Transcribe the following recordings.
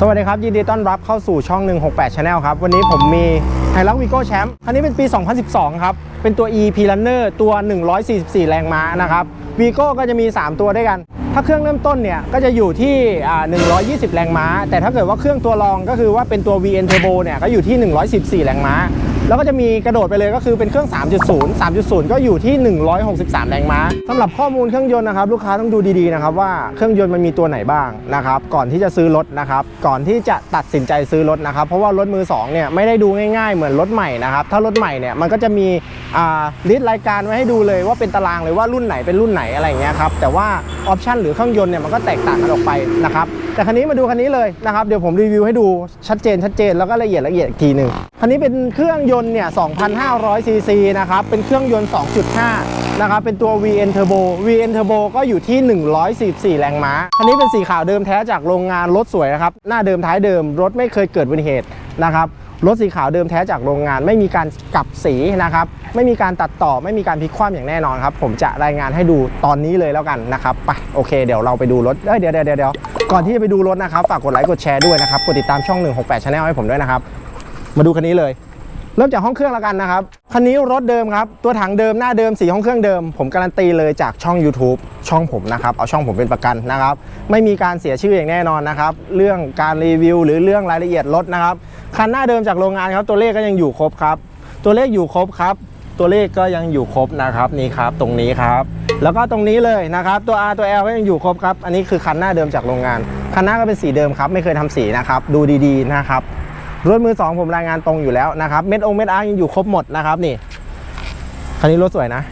สวัสดีครับ ยินดีต้อนรับเข้าสู่ช่อง 168 Channel ครับ วันนี้ผมมีไฮรักวีโก้แชมป์คันนี้เป็นปี 2012 ครับ เป็นตัว EP Runner ตัว 144 แรงม้านะครับวีโก้ก็จะมี 3 ตัวด้วยกัน ถ้าเครื่องเริ่มต้นเนี่ย ก็จะอยู่ที่อ่า120 แรงม้า แต่ถ้าเกิดว่าเครื่องตัวรองก็คือว่าเป็นตัว VN Turbo เนี่ย ก็อยู่ที่ 114 แรงม้า แล้วก็จะมีกระโดดไปเลยก็คือเป็นเครื่อง 3.0 3.0 ก็อยู่ที่ 163 แรงม้าสำหรับข้อมูลเครื่องยนต์นะครับลูกค้าต้องดูดีๆนะครับว่าเครื่องยนต์มันมีตัวไหนบ้างนะครับก่อนที่จะซื้อรถนะครับก่อนที่จะตัดสินใจซื้อรถนะครับเพราะว่ารถมือสองเนี่ยไม่ได้ดูง่ายๆ เหมือนรถใหม่นะครับถ้ารถใหม่เนี่ยมันก็จะมีอ่าลิสต์รายการไว้ให้ดูเลยว่าเป็นตารางเลยว่ารุ่นไหนเป็นรุ่นไหนอะไรอย่างเงี้ยครับแต่ว่าออปชันหรือเครื่องยนต์เนี่ยมันก็แตกต่างกันออกไปนะครับแต่คันนี้มาดูคันนี้เลยนะครับเดี๋ยวผมรีวิวให้ดูชัดเจนชัดเจนแล้วก็ละเอียดละเอียดอีกทีหนึ่งคันนี้เป็นเครื่องยนต์เนี่ย 2,500 ซีซีนะครับ เป็นเครื่องยนต์ 2.5 นะครับ เป็นตัว VN Turbo VN Turbo ก็อยู่ที่ 144 แรงม้า คันนี้เป็นสีขาวเดิมแท้จากโรงงานรถสวยนะครับ หน้าเดิมท้ายเดิม รถไม่เคยเกิดอุบัติเหตุนะครับ รถสีขาวเดิมแท้จากโรงงาน ไม่มีการกลับสีนะครับ ไม่มีการตัดต่อ ไม่มีการพลิกคว่ำอย่างแน่นอนครับ ผมจะรายงานให้ดูตอนนี้เลยแล้วกันนะครับ ไป โอเค เดี๋ยวเราไปดูรถ เอ้ย เดี๋ยวเดี๋ยวเดี๋ยวก่อนที่จะไปดูรถนะครับ ฝากกดไลค์ กดแชร์ด้วยนะครับ กดติดตามช่อง 168 Channel ให้ผมด้วยนะครับ มาดูคันนี้เลย เริ่มจากห้องเครื่องแล้วกันนะครับ คันนี้รถเดิมครับ ตัวถังเดิมหน้าเดิมสีห้องเครื่องเดิม ผมการันตีเลยจากช่อง YouTube ช่องผมนะครับ เอาช่องผมเป็นประกันนะครับ ไม่มีการเสียชื่ออย่างแน่นอนนะครับ เรื่องการรีวิวหรือเรื่องรายละเอียดรถนะครับ คันหน้าเดิมจากโรงงานครับ ตัวเลขก็ยังอยู่ครบครับ ตัวเลขอยู่ครบครับ ตัวเลขก็ยังอยู่ครบนะครับนี่ครับ ตรงนี้ครับ แล้วก็ตรงนี้เลยนะครับ ตัว R ตัว L ก็ยังอยู่ครบครับ อันนี้คือคันหน้าเดิมจากโรงงาน คันหน้าก็เป็นสีเดิมครับ ไม่เคยทำสีนะครับ ดูดีๆนะครับ รถมือสองผมรายงานตรงอยู่แล้วนะครับ เม็ดองเม็ดอาร์ยังอยู่ครบหมดนะครับนี่ คันนี้รถสวยนะ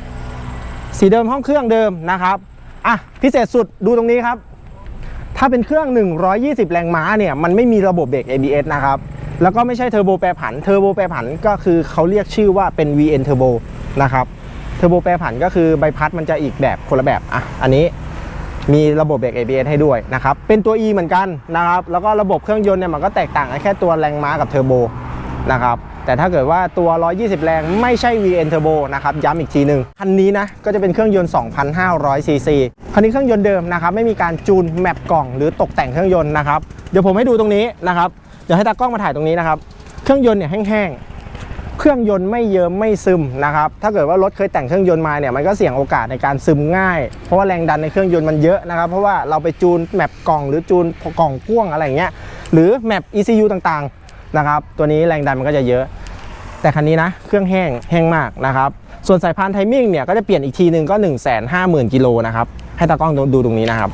สีเดิมห้องเครื่องเดิมนะครับ อะ พิเศษสุดดูตรงนี้ครับ ถ้าเป็นเครื่อง 120 แรงม้าเนี่ย มันไม่มีระบบเบรก ABS นะครับ แล้วก็ไม่ใช่เทอร์โบแปรผัน เทอร์โบแปรผันก็คือเขาเรียกชื่อว่าเป็น VN Turbo นะครับ เทอร์โบแปรผันก็คือใบพัดมันจะอีกแบบคนละแบบ อะ อันนี้ มีระบบเบรก ABS ให้ด้วยนะครับ เป็นตัว E เหมือนกันนะครับ แล้วก็ระบบเครื่องยนต์เนี่ยมันก็แตกต่างกันแค่ตัวแรงม้ากับเทอร์โบนะครับ แต่ถ้าเกิดว่าตัว 120 แรงไม่ใช่ VN Turbo นะครับ ย้ำอีกทีหนึ่งคันนี้นะ ก็จะเป็นเครื่องยนต์ 2,500 ซีซี คันนี้เครื่องยนต์เดิมนะครับ ไม่มีการจูนแมปกล่องหรือตกแต่งเครื่องยนต์นะครับ เดี๋ยวผมให้ดูตรงนี้นะครับ เดี๋ยวให้ตากล้องมาถ่ายตรงนี้นะครับ เครื่องยนต์เนี่ยแห้งๆ เครื่องยนต์ไม่เยิ้มไม่ซึมนะครับ ถ้าเกิดว่ารถเคยแต่งเครื่องยนต์มาเนี่ยมันก็เสี่ยงโอกาสในการซึมง่าย เพราะว่าแรงดันในเครื่องยนต์มันเยอะนะครับ เพราะว่าเราไปจูนแมปกล่องหรือจูนกล่องพ่วงอะไรเงี้ย หรือแมป ECU ต่างๆนะครับ ตัวนี้แรงดันมันก็จะเยอะ แต่คันนี้นะ เครื่องแห้งแห้งมากนะครับ ส่วนสายพานไทมิ่งเนี่ยก็จะเปลี่ยนอีกทีหนึ่งก็ 1 5 0 0 0 0กิโลนะครับ ให้ตากล้องดูตรงนี้นะครับ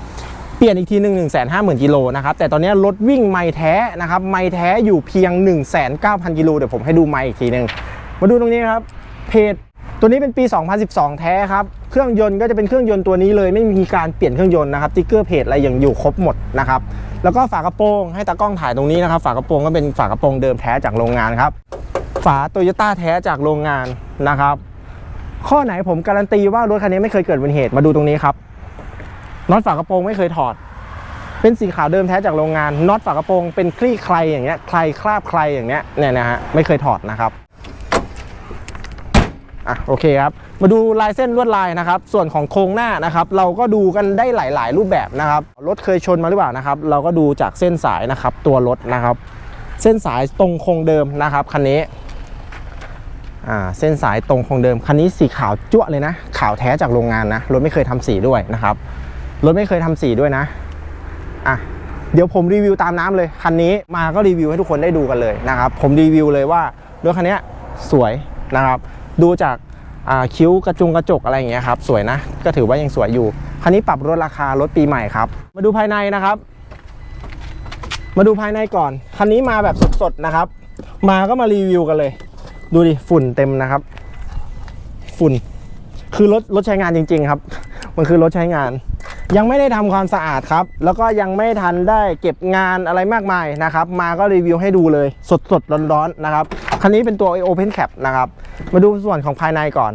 เปลี่ยนอีกทีหนึ่ง1 5 0 0 0 0กิโลนะครับ แต่ตอนนี้รถวิ่งไม่แท้นะครับ ไม่แท้อยู่เพียง 1 9 0 0 0กิโลเดี๋ยวผมให้ดูไม่อีกทีหนึ่งมาดูตรงนี้ครับ เพจตัวนี้เป็นปี 2012 แท้ครับ เครื่องยนต์ก็จะเป็นเครื่องยนต์ตัวนี้เลย ไม่มีการเปลี่ยนเครื่องยนต์นะครับติ๊กเกอร์เพจอะไรอย่างอยู่ครบหมดนะครับ แล้วก็ฝากระโปรงให้ตากล้องถ่ายตรงนี้นะครับ ฝากระโปรงก็เป็นฝากระโปรงเดิมแท้จากโรงงานครับ ฝาโตโยต้าแท้จากโรงงานนะครับ ข้อไหนผมการันตีว่ารถคันนี้ไม่เคยเกิดอุบัติเหตุ มาดูตรงนี้ครับ น็อตฝากระโปรงไม่เคยถอด เป็นสีขาวเดิมแท้จากโรงงานน็อตฝากระโปรงเป็นคลี่ใครอย่างเงี้ยใครคราบใครอย่างเงี้ยเนี่ยนะฮะไม่เคยถอดนะครับอะโอเคครับมาดูลายเส้นลวดลายนะครับ ส่วนของโครงหน้านะครับ เราก็ดูกันได้หลาย ๆ รูปแบบนะครับรถเคยชนมาหรือเปล่านะครับ เราก็ดูจากเส้นสายนะครับ ตัวรถนะครับ เส้นสายตรงโครงเดิมนะครับคันนี้อ่าเส้นสายตรงโครงเดิมคันนี้สีขาวจั่วเลยนะ ขาวแท้จากโรงงานนะรถไม่เคยทำสีด้วยนะครับ รถไม่เคยทำสีด้วยนะอะเดี๋ยวผมรีวิวตามน้ำเลย คันนี้มาก็รีวิวให้ทุกคนได้ดูกันเลยนะครับ ผมรีวิวเลยว่ารถคันนี้สวยนะครับ ดูจากคิ้วกระจุงกระจกอะไรอย่างเงี้ยครับ สวยนะ ก็ถือว่ายังสวยอยู่ คันนี้ปรับลดราคารถปีใหม่ครับ มาดูภายในนะครับ มาดูภายในก่อน คันนี้มาแบบสดๆนะครับ มาก็มารีวิวกันเลย ดูดิฝุ่นเต็มนะครับ ฝุ่น คือรถรถใช้งานจริง ๆ ครับ มันคือรถใช้งาน ยังไม่ได้ทำความสะอาดครับ แล้วก็ยังไม่ทันได้เก็บงานอะไรมากมายนะครับ มาก็รีวิวให้ดูเลย สดสดร้อนๆนะครับ คันนี้เป็นตัว Open Cap นะครับ มาดูส่วนของภายในก่อน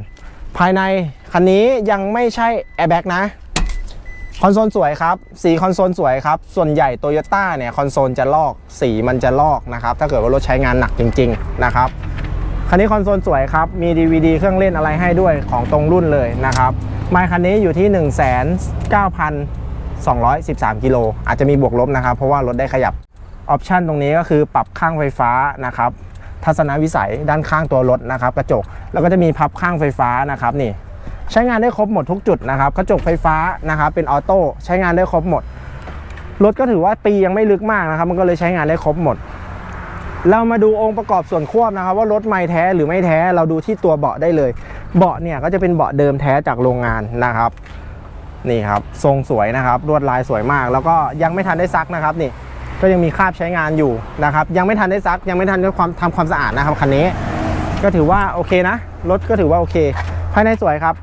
ภายในคันนี้ยังไม่ใช่ Airbag นะ คอนโซลสวยครับ สีคอนโซลสวยครับ ส่วนใหญ่โตโยต้าเนี่ยคอนโซลจะลอก สีมันจะลอกนะครับ ถ้าเกิดว่ารถใช้งานหนักจริง ๆ นะครับ คันนี้คอนโซลสวยครับ มี DVD เครื่องเล่นอะไรให้ด้วยของตรงรุ่นเลยนะครับ ไมค์คันนี้อยู่ที่ 1 9 2 1 3 กิโล อาจจะมีบวกลบนะครับ เพราะว่ารถได้ขยับ ออปชันตรงนี้ก็คือปรับข้างไฟฟ้านะครับ ทัศนวิสัยด้านข้างตัวรถนะครับ กระจก แล้วก็จะมีพับข้างไฟฟ้านะครับนี่ ใช้งานได้ครบหมดทุกจุดนะครับ กระจกไฟฟ้านะครับ เป็นออโต้ ใช้งานได้ครบหมด รถก็ถือว่าปียังไม่ลึกมากนะครับ มันก็เลยใช้งานได้ครบหมด เรามาดูองค์ประกอบส่วนควบนะครับ ว่ารถไม่แท้หรือไม่แท้เราดูที่ตัวเบาะได้เลย เบาะเนี่ยก็จะเป็นเบาะเดิมแท้จากโรงงานนะครับนี่ครับทรงสวยนะครับลวดลายสวยมาก แล้วก็ยังไม่ทันได้ซักนะครับนี่ก็ยังมีคราบใช้งานอยู่นะครับ ยังไม่ทันได้ซัก ยังไม่ทันได้ความทำความสะอาดนะครับคันนี้ก็ถือว่าโอเคนะรถก็ถือว่าโอเค ภายในสวยครับ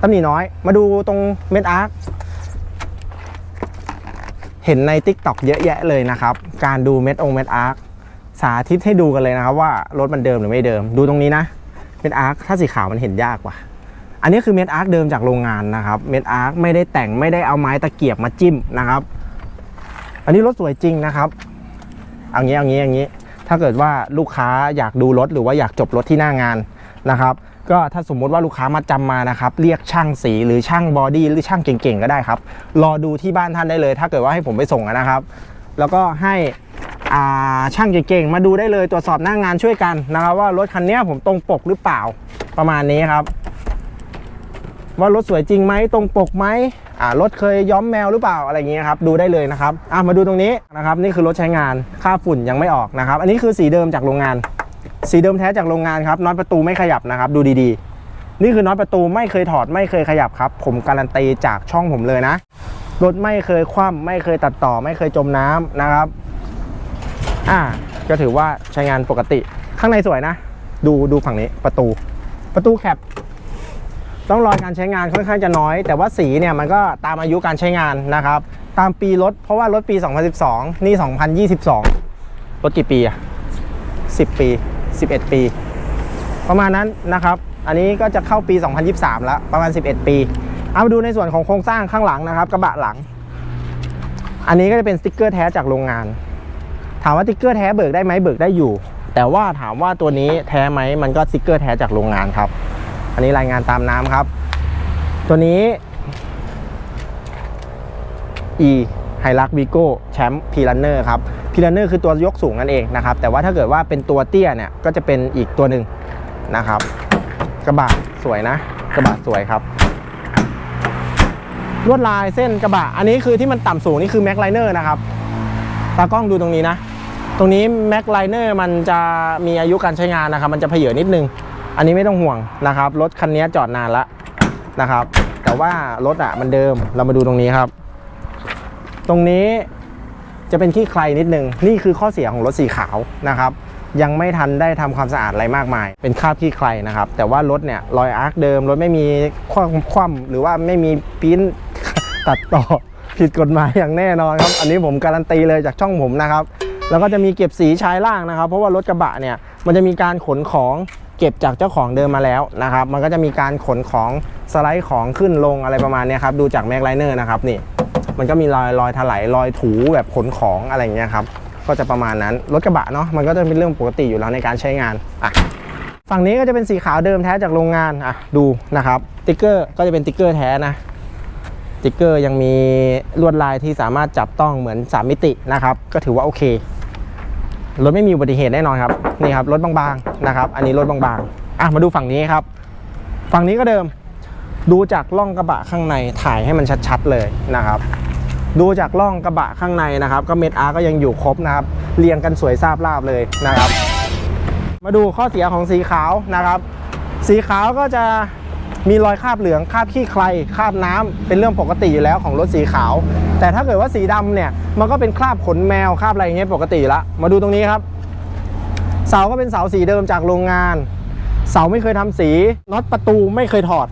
ตำหนิน้อย มาดูตรงเม็ดอาร์คเห็นใน t ิ k t o k เยอะแยะเลยนะครับ การดูเม็ดองเม็ดอาร์ค สาธิตให้ดูกันเลยนะครับว่ารถมันเดิมหรือไม่เดิม ดูตรงนี้นะเม็ดอาร์คถ้าสีขาวมันเห็นยากว่าอันนี้คือเม็ดอาร์คเดิมจากโรงงานนะครับเม็ดอาร์คไม่ได้แต่งไม่ได้เอาไม้ตะเกียบมาจิ้มนะครับ อันนี้รถสวยจริงนะครับเอางี้เอางี้อย่างนี้ ถ้าเกิดว่าลูกค้าอยากดูรถหรือว่าอยากจบรถที่หน้างานนะครับก็ถ้าสมมุติว่าลูกค้ามาจำมานะครับ เรียกช่างสีหรือช่างบอดี้หรือช่างเก่งๆ ก็ได้ครับ รอดูที่บ้านท่านได้เลย ถ้าเกิดว่าให้ผมไปส่งนะครับ แล้วก็ให้ ช่างเก่งๆมาดูได้เลยตรวจสอบหน้างงานช่วยกันนะครับว่ารถคันนี้ผมตรงปกหรือเปล่าประมาณนี้ครับ ว่ารถสวยจริงไหมตรงปกไหมรถเคยย้อมแมวหรือเปล่าอะไรอย่างเงี้ยครับดูได้เลยนะครับมาดูตรงนี้นะครับนี่คือรถใช้งานค่าฝุ่นยังไม่ออกนะครับ อันนี้คือสีเดิมจากโรงงาน สีเดิมแท้จากโรงงานครับน็อตประตูไม่ขยับนะครับ ดูดีๆ นี่คือน็อตประตูไม่เคยถอดไม่เคยขยับครับ ผมการันตีจากช่องผมเลยนะรถไม่เคยคว่ำไม่เคยตัดต่อไม่เคยจมน้ำนะครับ อ่าก็ถือว่าใช้งานปกติข้างในสวยนะ ดูดูฝั่งนี้ประตู ประตูแคปต้องรอยการใช้งานค่อนข้างจะน้อย แต่ว่าสีเนี่ยมันก็ตามอายุการใช้งานนะครับ ตามปีรถเพราะว่ารถปี 2012 นี่ 2022 รถกี่ปีอะ10 ปี 11 ปี ประมาณนั้นนะครับ อันนี้ก็จะเข้าปี 2023 แล้วประมาณ 11 ปี เอามาดูในส่วนของโครงสร้างข้างหลังนะครับ กระบะหลัง อันนี้ก็จะเป็นสติกเกอร์แท้จากโรงงาน ถามว่าสติกเกอร์แท้เบิกได้ไหมเบิกได้อยู่ แต่ว่าถามว่าตัวนี้แท้ไหมมันก็สติกเกอร์แท้จากโรงงานครับ อันนี้รายงานตามน้ำครับ ตัวนี้ E ไฮรักวีโก้แชมป์พีรันเนอร์ครับพีรันเนอร์คือตัวยกสูงนั่นเองนะครับ แต่ว่าถ้าเกิดว่าเป็นตัวเตี้ยเนี่ยก็จะเป็นอีกตัวหนึ่งนะครับ กระบะสวยนะ กระบะสวยครับลวดลายเส้นกระบะ อันนี้คือที่มันต่ำสูงนี่คือแม็กไลเนอร์นะครับ ตากล้องดูตรงนี้นะ ตรงนี้แม็กไลเนอร์มันจะมีอายุการใช้งานนะครับ มันจะเพเยอนิดนึง อันนี้ไม่ต้องห่วงนะครับ รถคันนี้จอดนานแล้วนะครับ แต่ว่ารถอะมันเดิมเรามาดูตรงนี้ครับ ตรงนี้จะเป็นขี้ใครนิดนึง นี่คือข้อเสียของรถสีขาวนะครับ ยังไม่ทันได้ทำความสะอาดอะไรมากมาย เป็นคราบขี้ใครนะครับ แต่ว่ารถเนี่ยรอยอาร์คเดิมรถไม่มีคว่ำคว่ำหรือว่าไม่มีปิ้นตัดต่อผิดกฎหมายอย่างแน่นอนครับ อันนี้ผมการันตีเลยจากช่องผมนะครับ แล้วก็จะมีเก็บสีชายล่างนะครับ เพราะว่ารถกระบะเนี่ยมันจะมีการขนของเก็บจากเจ้าของเดิมมาแล้วนะครับ มันก็จะมีการขนของสไลด์ของขึ้นลงอะไรประมาณนี้ครับ ดูจากแม็กไลเนอร์นะครับนี่ มันก็มีรอยรอยถลายรอยถูแบบขนของอะไรอย่างเงี้ยครับ ก็จะประมาณนั้น รถกระบะเนาะ มันก็จะเป็นเรื่องปกติอยู่แล้วในการใช้งานอะฝั่งนี้ก็จะเป็นสีขาวเดิมแท้จากโรงงานอะดูนะครับ ติ๊กเกอร์ก็จะเป็นติ๊กเกอร์แท้นะ ติ๊กเกอร์ยังมีลวดลายที่สามารถจับต้องเหมือน 3 มิตินะครับ ก็ถือว่าโอเค รถไม่มีอุบัติเหตุแน่นอนครับนี่ครับรถบางๆนะครับ อันนี้รถบางๆอะมาดูฝั่งนี้ครับ ฝั่งนี้ก็เดิม ดูจากล่องกระบะข้างในถ่ายให้มันชัดๆเลยนะครับ ดูจากล่องกระบะข้างในนะครับ ก็เม็ดอาร์ก็ยังอยู่ครบนะครับเรียงกันสวยซาบราบเลยนะครับ มาดูข้อเสียของสีขาวนะครับ สีขาวก็จะ มีรอยคราบเหลืองคราบขี้ใครคราบน้ำเป็นเรื่องปกติอยู่แล้วของรถสีขาว แต่ถ้าเกิดว่าสีดำเนี่ยมันก็เป็นคราบขนแมวคราบอะไรอย่างเงี้ยปกติแล้วมาดูตรงนี้ครับ เสาก็เป็นเสาสีเดิมจากโรงงาน เสาไม่เคยทำสีน็อตประตูไม่เคยถอด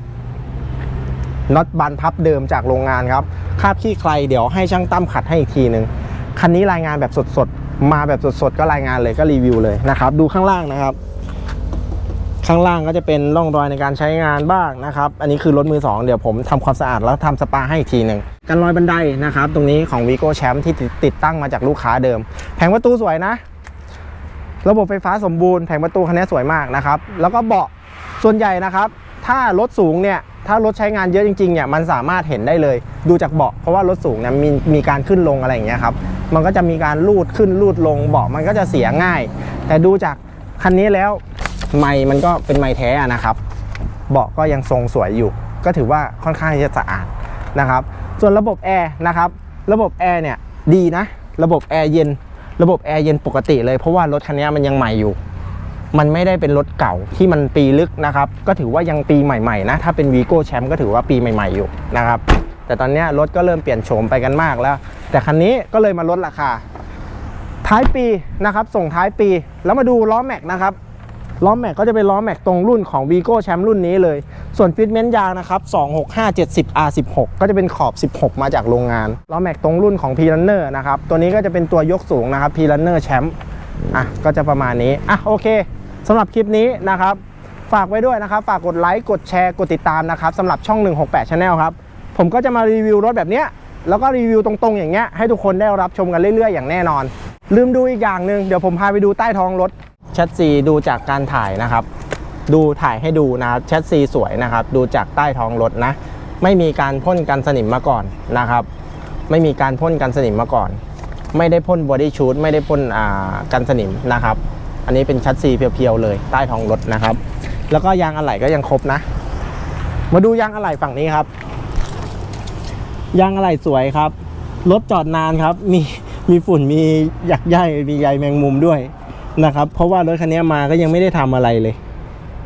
น็อตบานพับเดิมจากโรงงานครับคราบขี้ใครเดี๋ยวให้ช่างตั้มขัดให้อีกทีหนึ่งคันนี้รายงานแบบสดๆมาแบบสดๆก็รายงานเลยก็รีวิวเลยนะครับดูข้างล่างนะครับ ข้างล่างก็จะเป็นร่องรอยในการใช้งานบ้างนะครับ อันนี้คือรถมือ 2 เดี๋ยวผมทำความสะอาดแล้วทำสปาให้อีกทีหนึ่งกันรอยบันไดนะครับ ตรงนี้ของ Vigo Champ ที่ติดติดตั้งมาจากลูกค้าเดิม แผงประตูสวยนะ ระบบไฟฟ้าสมบูรณ์แผงประตูคันนี้สวยมากนะครับ แล้วก็เบาะส่วนใหญ่นะครับ ถ้ารถสูงเนี่ยถ้ารถใช้งานเยอะจริงๆเนี่ยมันสามารถเห็นได้เลยดูจากเบาะเพราะว่ารถสูงเนี่ยมีมีการขึ้นลงอะไรอย่างเงี้ยครับมันก็จะมีการลูดขึ้นลูดลงเบาะมันก็จะเสียง่าย แต่ดูจากคันนี้แล้ว ไม้มันก็เป็นไม้แท้นะครับ เบาะก็ยังทรงสวยอยู่ ก็ถือว่าค่อนข้างที่จะสะอาดนะครับ ส่วนระบบแอร์นะครับ ระบบแอร์เนี่ยดีนะ ระบบแอร์เย็น ระบบแอร์เย็นปกติเลยเพราะว่ารถคันนี้มันยังใหม่อยู่ มันไม่ได้เป็นรถเก่าที่มันปีลึกนะครับ ก็ถือว่ายังปีใหม่ๆนะ ถ้าเป็นวีโก้แชมป์ก็ถือว่าปีใหม่ ๆอยู่นะครับ แต่ตอนนี้รถก็เริ่มเปลี่ยนโฉมไปกันมากแล้ว แต่คันนี้ก็เลยมาลดราคา ท้ายปีนะครับ ส่งท้ายปี แล้วมาดูล้อแม็กนะครับ ล้อแม็กก็จะเป็นล้อแม็กตรงรุ่นของ v ีโก้แชมป์รุ่นนี้เลย ส่วนฟิตเมนต์ยางนะครับ 265 70 R16 ก็จะเป็นขอบ 16 มาจากโรงงานล้อแม็กตรงรุ่นของ p r u n n e r นะครับ ตัวนี้ก็จะเป็นตัวยกสูงนะครับ p r u n n e r แชมป์อะก็จะประมาณนี้อะโอเคสำหรับคลิปนี้นะครับฝากไว้ด้วยนะครับ ฝากกดไลค์กดแชร์กดติดตามนะครับสำหรับช่อง 168 Channel ครับ ผมก็จะมารีวิวรถแบบเนี้ยแล้วก็รีวิวตรงๆ อย่างเงี้ยให้ทุกคนได้รับชมกันเรื่อยๆ อย่างแน่นอน ลืมดูอีกอย่างหนึ่งเดี๋ยวผมพาไปดูใต้ท้องรถ แชทซีดูจากการถ่ายนะครับ ดูถ่ายให้ดูนะครับแชทซีสวยนะครับ ดูจากใต้ท้องรถนะ ไม่มีการพ่นกันสนิมมาก่อนนะครับ ไม่มีการพ่นกันสนิมมาก่อน ไม่ได้พ่นบอดี้ชูดไม่ได้พ่นอ่ากันสนิมนะครับ อันนี้เป็นแชัดซีเพียวๆเลยใต้ท้องรถนะครับ แล้วก็ยางอะไหล่ก็ยังครบนะ มาดูยางอะไหล่ฝั่งนี้ครับ ยางอะไหล่สวยครับรถจอดนานครับ มีมีฝุ่นมีหยักใยมีใยแมงมุมด้วย นะครับ เพราะว่ารถคันนี้มาก็ยังไม่ได้ทำอะไรเลย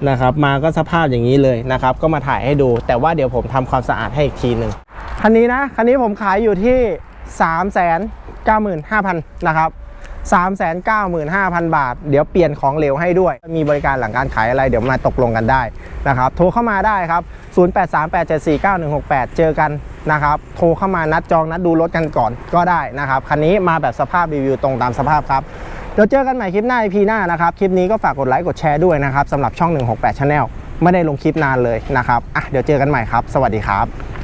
นะครับ มาก็สภาพอย่างนี้เลยนะครับ ก็มาถ่ายให้ดู แต่ว่าเดี๋ยวผมทำความสะอาดให้อีกทีหนึ่งคันนี้นะคันนี้ผมขายอยู่ที่3 9 5 0 0 0นะครับ395,000 บาท เดี๋ยวเปลี่ยนของเหลวให้ด้วย มีบริการหลังการขายอะไร เดี๋ยวมาตกลงกันได้นะครับ โทรเข้ามาได้ครับ 0838749168 เจอกันนะครับ โทรเข้ามานัดจองนัดดูรถกันก่อนก็ได้นะครับ คันนี้มาแบบสภาพรีวิวตรงตามสภาพครับ เดี๋ยวเจอกันใหม่คลิปหน้า EP หน้านะครับ คลิปนี้ก็ฝากกดไลค์กดแชร์ด้วยนะครับสำหรับช่อง 168 Channel ไม่ได้ลงคลิปนานเลยนะครับอะเดี๋ยวเจอกันใหม่ครับ สวัสดีครับ